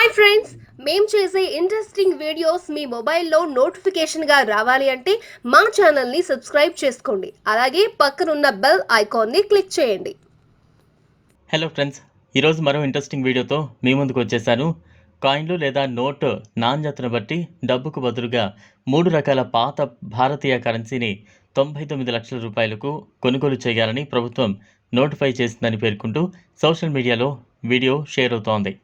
Hi friends మేము చేసే interesting videos మీ మొబైల్లో నోటిఫికేషన్గా రావాలి అంటే మా ఛానల్ని సబ్స్క్రైబ్ చేసుకోండి. అలాగే పక్కనున్న బెల్ ఐకాన్ని క్లిక్ చేయండి. హలో ఫ్రెండ్స్ ఈరోజు మరో ఇంట్రెస్టింగ్ వీడియోతో మీ ముందుకు వచ్చేసాను. కాయిన్లు లేదా నోట్ నాణ్యతను బట్టి డబ్బుకు బదులుగా మూడు రకాల పాత భారతీయ కరెన్సీని తొంభై తొమ్మిది లక్షల రూపాయలకు కొనుగోలు చేయాలని ప్రభుత్వం నోటిఫై చేసిందని పేర్కొంటూ సోషల్ మీడియాలో వీడియో షేర్ అవుతోంది.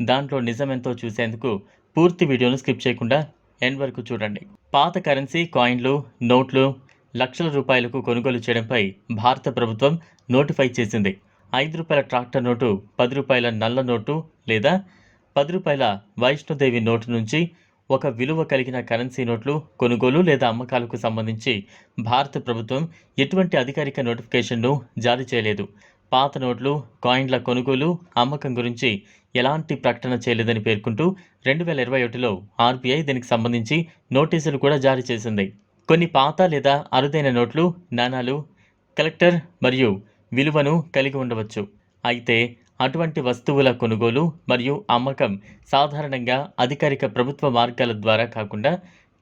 దాంట్లో నిజమెంతో చూసేందుకు పూర్తి వీడియోను స్కిప్ చేయకుండా ఎండ్ వరకు చూడండి. పాత కరెన్సీ కాయిన్లు నోట్లు లక్షల రూపాయలకు కొనుగోలు చేయడంపై భారత ప్రభుత్వం నోటిఫై చేసింది. ఐదు రూపాయల ట్రాక్టర్ నోటు పది రూపాయల నల్ల నోటు లేదా పది రూపాయల వైష్ణోదేవి నోటు నుంచి ఒక విలువ కలిగిన కరెన్సీ నోట్లు కొనుగోలు లేదా అమ్మకాలకు సంబంధించి భారత ప్రభుత్వం ఎటువంటి అధికారిక నోటిఫికేషన్ను జారీ చేయలేదు. పాత నోట్లు కాయిన్ల కొనుగోలు అమ్మకం గురించి ఎలాంటి ప్రకటన చేయలేదని పేర్కొంటూ రెండు వేల ఇరవై ఒకటిలో ఆర్బీఐ దీనికి సంబంధించి నోటీసులు కూడా జారీ చేసింది. కొన్ని పాత లేదా అరుదైన నోట్లు నాణాలు కలెక్టర్ మరియు విలువను కలిగి ఉండవచ్చు. అయితే అటువంటి వస్తువుల కొనుగోలు మరియు అమ్మకం సాధారణంగా అధికారిక ప్రభుత్వ మార్గాల ద్వారా కాకుండా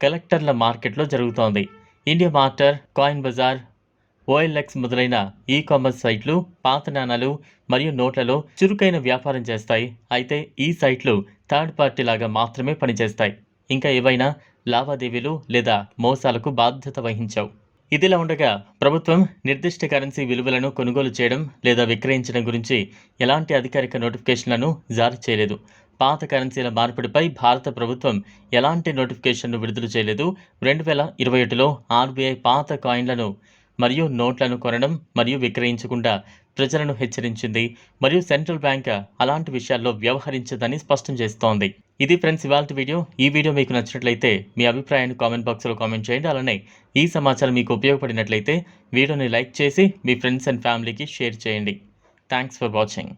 కలెక్టర్ల మార్కెట్లో జరుగుతోంది. ఇండియా మార్టర్ కాయిన్ బజార్ ఓఎల్ఎక్స్ మొదలైన ఈ కామర్స్ సైట్లు పాత నాణాలు మరియు నోట్లలో చురుకైన వ్యాపారం చేస్తాయి. అయితే ఈ సైట్లు థర్డ్ పార్టీ లాగా మాత్రమే పనిచేస్తాయి. ఇంకా ఏవైనా లావాదేవీలు లేదా మోసాలకు బాధ్యత వహించవు. ఇదిలా ఉండగా ప్రభుత్వం నిర్దిష్ట కరెన్సీ విలువలను కొనుగోలు చేయడం లేదా విక్రయించడం గురించి ఎలాంటి అధికారిక నోటిఫికేషన్లను జారీ చేయలేదు. పాత కరెన్సీల మార్పిడిపై భారత ప్రభుత్వం ఎలాంటి నోటిఫికేషన్ను విడుదల చేయలేదు. రెండు వేల ఇరవై ఒకటిలో ఆర్బీఐ పాత కాయిన్లను మరియు నోట్లను కొనడం మరియు విక్రయించకుండా ప్రజలను హెచ్చరించింది మరియు సెంట్రల్ బ్యాంక్ అలాంటి విషయాల్లో వ్యవహరించదని స్పష్టం చేస్తోంది. ఇది ఫ్రెండ్స్ ఇవాళ వీడియో. ఈ వీడియో మీకు నచ్చినట్లయితే మీ అభిప్రాయాన్ని కామెంట్ బాక్స్లో కామెంట్ చేయండి. అలానే ఈ సమాచారం మీకు ఉపయోగపడినట్లయితే వీడియోని లైక్ చేసి మీ ఫ్రెండ్స్ అండ్ ఫ్యామిలీకి షేర్ చేయండి. Thanks for watching.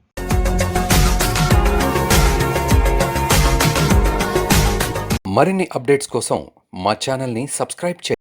మరిన్ని అప్డేట్స్ కోసం మా ఛానల్ని సబ్స్క్రైబ్ చేయండి.